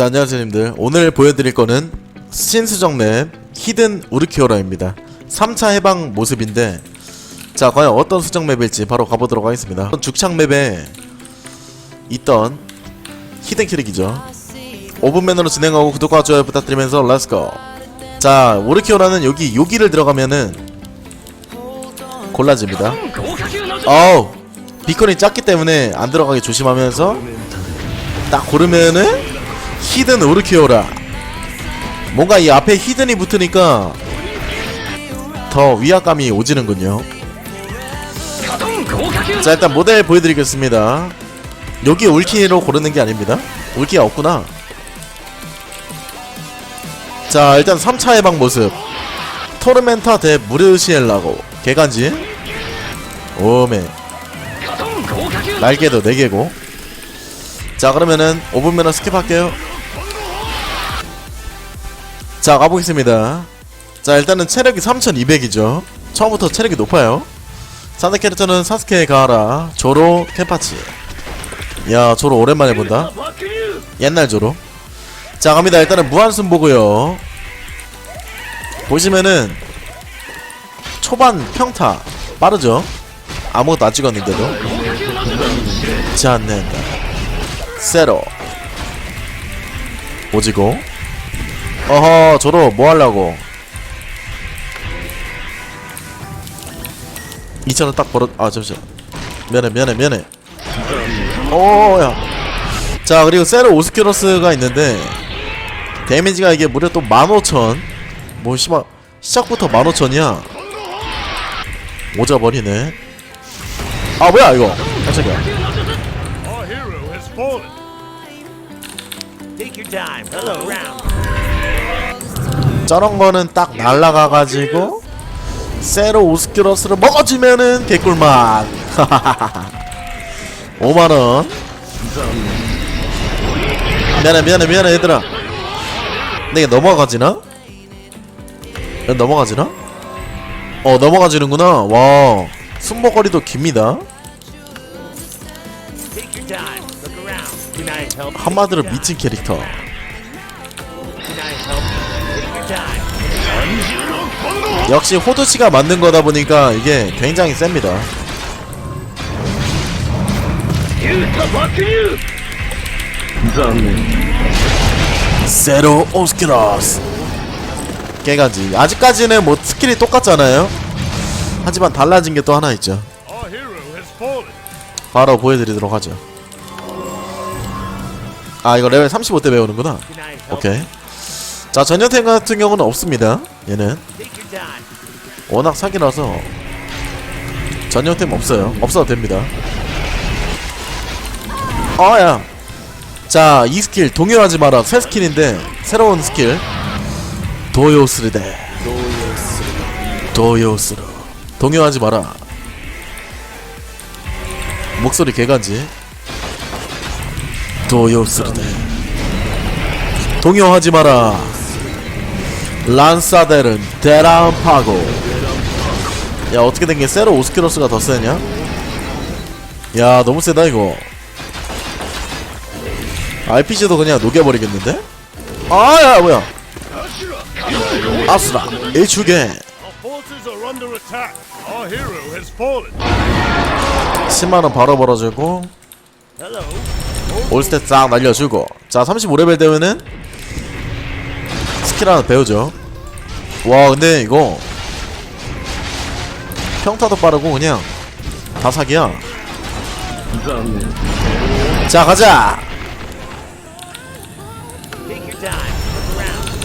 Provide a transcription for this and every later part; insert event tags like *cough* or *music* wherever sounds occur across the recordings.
자 안녕하세요 님들. 오늘 보여드릴 거는 신수정 맵 히든 우르키오라입니다. 3차 해방 모습인데 자 과연 어떤 수정 맵일지 바로 가보도록 하겠습니다. 죽창 맵에 있던 히든 캐릭이죠. 5분맨으로 진행하고 구독과 좋아요 부탁드리면서 렛츠고 자 우르키오라는 여기 여기를 들어가면은 골라집니다. 어우 비컨이 작기 때문에 안 들어가게 조심하면서 딱 고르면은 히든 오르키오라. 뭔가 이 앞에 히든이 붙으니까 더 위압감이 오지는군요. 자 일단 모델 보여드리겠습니다. 여기 울키로 고르는 게 아닙니다. 울키가 없구나. 자 일단 3차 해방 모습. 토르멘타 대 무르시엘라고. 개간지. 오메. 날개도 4개고. 자 그러면은 5분면은 스킵할게요 자 가보겠습니다. 자 일단은 체력이 3200이죠. 처음부터 체력이 높아요. 상대 캐릭터는 사스케 가하라 조로 켄파치. 야 조로 오랜만에 본다. 옛날 조로. 자 갑니다. 일단은 무한순 보고요. 보시면은 초반 평타 빠르죠? 아무것도 안 찍었는데도. 자 낸다 세로. 오지고 어허 저로 뭐 하려고 2천원 딱 벌어 아 잠시만 미안해 미안해 미안해 오야 자 그리고 세로 오스키로스가 있는데 데미지가 이게 무려 또 15,000. 뭐 씨발 시작부터 15,000이야. 오자버리네. 아 뭐야 이거? 깜짝이야. Take your time. Hello, round. 저런 거는 딱 날라가가지고 세로 오스키로스를 먹어주면은 개꿀맛. *laughs* 5만 원. 미안해 미안해 미안해 얘들아. 이게 넘어가지나? 넘어가지나? 어 넘어가지는구나. 와 숨먹거리도 깁니다. 한마디로 미친 캐릭터. 역시 호두씨가 만든 거다 보니까 이게 굉장히 셉니다. 세로 오스키라스 깨가지 아직까지는 뭐 스킬이 똑같잖아요 하지만 달라진 게 또 하나 있죠. 바로 보여드리도록 하죠 아 이거 레벨 35대 배우는구나? 오케이 자 전현태 같은 경우는 없습니다 얘는. 워낙 사기라서 전용템 없어요. 없어도 됩니다. 아야. 자, 이 스킬 동요하지 마라. 새 스킬인데 새로운 스킬. 도요스르데. 도요스르. 동요하지 마라. 목소리 개간지. 도요스르데. 동요하지 마라. 란사델은 데람파고. 야 어떻게 된 게 세로 오스키로스가 더 세냐? 야 너무 세다 이거 RPG도 그냥 녹여버리겠는데? 아야 뭐야 아수라 일축에 Our forces are under attack. Our hero has fallen. 10만원 바로 벌어주고. 올스탯 싹 날려주고 자 35레벨 되면은 스킬 하나 배우죠. 와 근데 이거 평타도 빠르고 그냥 다 사기야. 자 가자.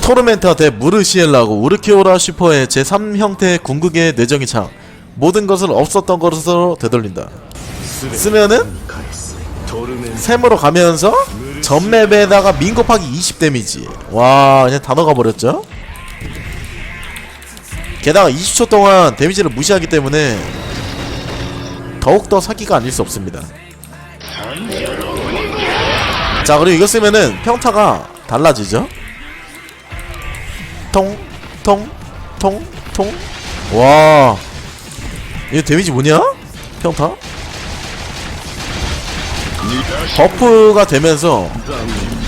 토르멘타 대 무르시엘라고 우르키오라 슈퍼의 제3형태 궁극의 내정이 창 모든 것을 없었던 것으로 되돌린다. 쓰면은 샘으로 가면서 전맵에다가 민 곱하기 20 데미지 와 그냥 다 녹아버렸죠 게다가 20초 동안 데미지를 무시하기 때문에 더욱더 사기가 아닐 수 없습니다 자 그리고 이거 쓰면은 평타가 달라지죠 통, 통, 통, 통. 와. 이거 데미지 뭐냐? 평타? 버프가 되면서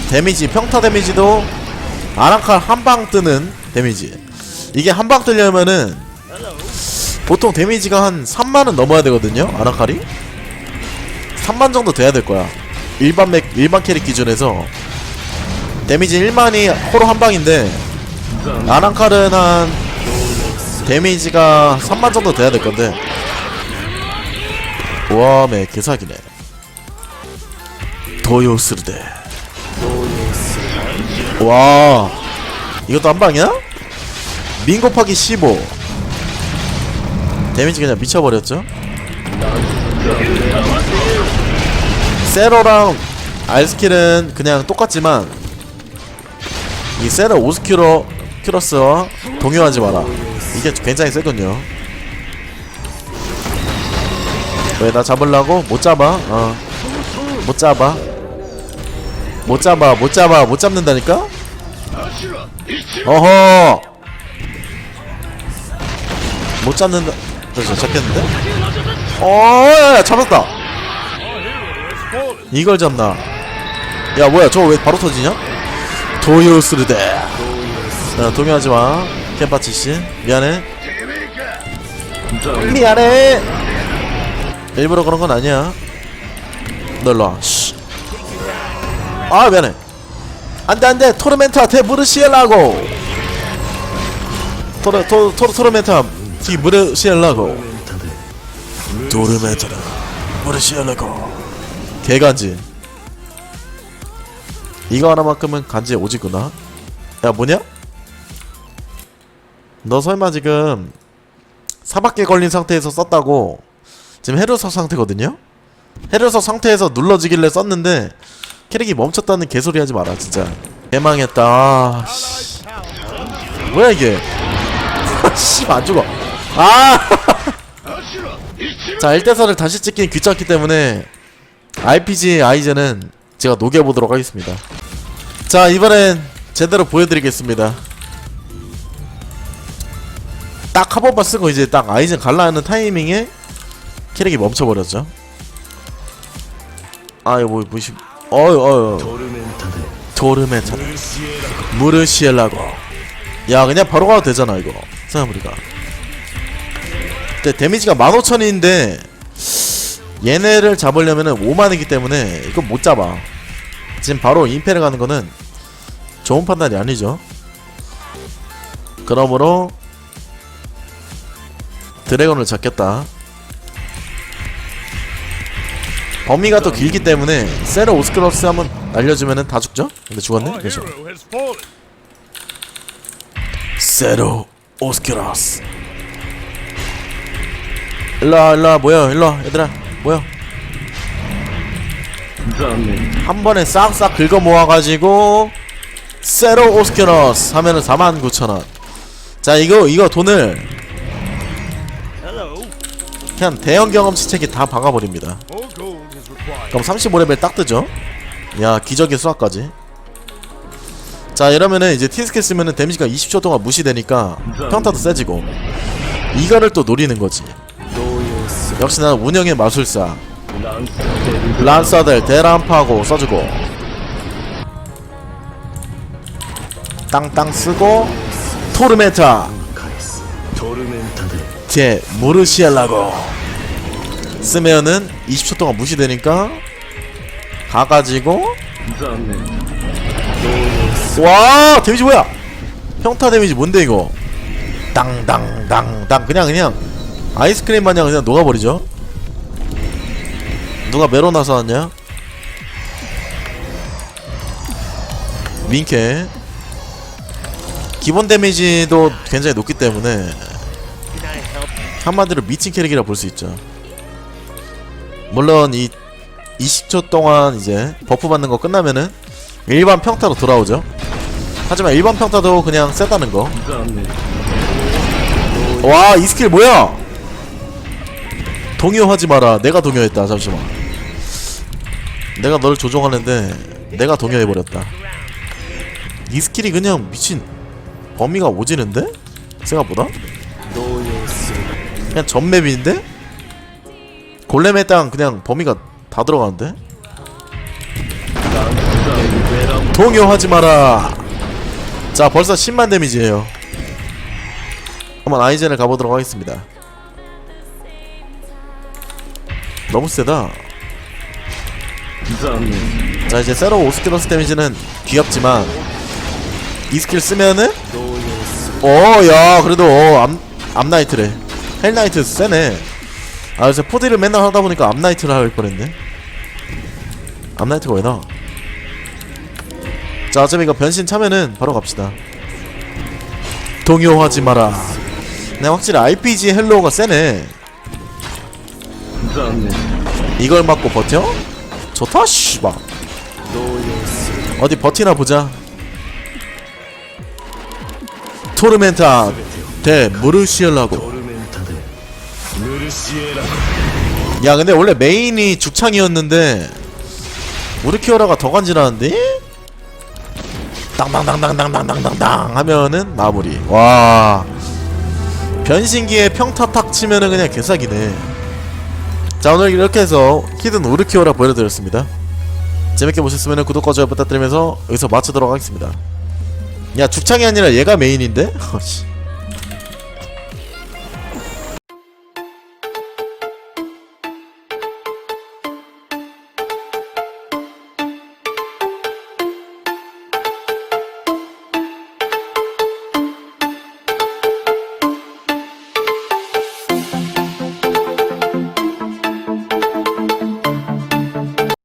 데미지 평타 데미지도 아랑칼 한 방 뜨는 데미지. 이게 한 방 뜨려면은 보통 데미지가 한 3만은 넘어야 되거든요 아랑칼이? 3만 정도 돼야 될 거야. 일반 맥 일반 캐릭 기준에서. 데미지 1만이 호로 한 방인데 아랑칼은 한 데미지가 3만 정도 돼야 될 건데. 와매 개사기네 도요스르데 와 이것도 한 방이야? 민 곱하기 15 데미지 그냥 미쳐버렸죠? 세로랑 알스킬은 그냥 똑같지만 이 세로 오스큐로 큐러스와 동요하지 마라. 이게 굉장히 세군요. 왜 나 잡으려고? 못 잡아? 어. 못 잡아 못 잡아 못 잡아 못 잡는다니까? 어허 못 잡는다 그래서 잡겠는데? 어 야, 잡았다 이걸 잡나 야 뭐야 저거 왜 바로 터지냐? 도요스르데 야 동요하지마 캔파치씨 미안해 미안해 일부러 그런 건 아니야 씨. 아 미안해. 안돼 안돼. 토르멘트한테 무르시엘라고. 토르 토 토르 토르멘트 티 무르시엘라고. 토르멘트라 무르시엘라고. 개간지. 이거 하나만큼은 간지 오지구나. 야 뭐냐? 너 설마 지금 사박계 걸린 상태에서 썼다고. 지금 헤르석 상태거든요? 헤르석 상태에서 눌러지길래 썼는데 캐릭이 멈췄다는 개소리 하지 마라 진짜. 개망했다. 아, 씨. 뭐야 이게? *laughs* 씨안 죽어. 아! *laughs* 자 1대4를 다시 찍긴 귀찮기 때문에 RPG 아이젠은 제가 녹여보도록 하겠습니다. 자 이번엔 제대로 보여드리겠습니다. 딱 한 번만 쓰고 이제 딱 아이젠 갈라 하는 타이밍에 캐릭이 멈춰버렸죠. 아 이거 뭐 뭐시 어유 어유 도르메타드 무르시엘라고. 야 그냥 바로 가도 되잖아 이거. 생각해보니까 근데 데미지가 15,000인데 얘네를 잡으려면은 5만이기 때문에 이거 못 잡아. 지금 바로 임페를 가는 거는 좋은 판단이 아니죠. 그러므로 드래곤을 잡겠다 범위가 또 길기 때문에 세르 오스크로스 한번 날려주면은 다 죽죠? 근데 죽었네? Our 그죠? 세르 오스크로스 일로와 일로와 모여 일로와 얘들아 모여 한 번에 싹싹 긁어 모아가지고 세로 오스케러스 하면은 49,000원 자 이거 이거 돈을. 그냥 대형 경험치 책에 다 박아버립니다. 그럼 35레벨 딱 뜨죠? 야 기적의 수학까지. 자 이러면은 이제 티스켓 쓰면은 데미지가 20초 동안 무시되니까 평타도 세지고. 이거를 또 노리는 거지. 역시 나는 운영의 마술사. 란서들 대란파고 써주고. 땅땅 쓰고 토르멘타 제 무르시엘라고. 쓰면은 20초 동안 무시되니까 가가지고. 와 데미지 뭐야? 평타 데미지 뭔데 이거? 땅땅땅땅 그냥 그냥 아이스크림 마냥 그냥 녹아버리죠. 누가 메로나 사왔냐? 민캐 기본 데미지도 굉장히 높기 때문에 한마디로 미친 캐릭이라 볼 수 있죠. 물론 이 20초 동안 이제 버프 받는 거 끝나면은 일반 평타로 돌아오죠. 하지만 일반 평타도 그냥 세다는 거. 와, 이 스킬 뭐야? 동요하지 마라. 내가 동요했다. 잠시만. 내가 너를 조종하는데 내가 동요해버렸다. 이 스킬이 그냥 미친 범위가 오지는데? 생각보다? 그냥 전맵인데? 골렘의 땅 그냥 범위가 다 들어가는데? 동요하지 마라. 자 벌써 10만 데미지에요. 한번 아이젠을 가보도록 하겠습니다. 너무 세다. 자 이제 세로 오스키로스 데미지는 귀엽지만 이 스킬 쓰면은? 어야 그래도 어, 암, 암나이트래 헬나이트 세네. 아 요새 포디를 맨날 하다보니까 암나이트를 할 뻔했네. 암나이트가 왜 나와? 자 어차피 이거 변신 차면은 바로 갑시다. 동요하지 마라. 네 확실히 RPG 헬로우가 세네. 이걸 맞고 버텨? 좋다 씨발. 어디 버티나 보자. 토르멘타 대 무르시엘라고 야 근데 원래 메인이 죽창이었는데 우르키오라가 더 간지나는데? 땅땅땅땅땅땅땅땅땅 하면은 마무리. 와. 변신기에 평타 탁 치면은 그냥 개사기네. 자 오늘 이렇게 해서 히든 우르키오라 보여드렸습니다. 재밌게 보셨으면 구독과 좋아요 부탁드리면서 여기서 마치도록 하겠습니다. 야 죽창이 아니라 얘가 메인인데? *laughs* 어씨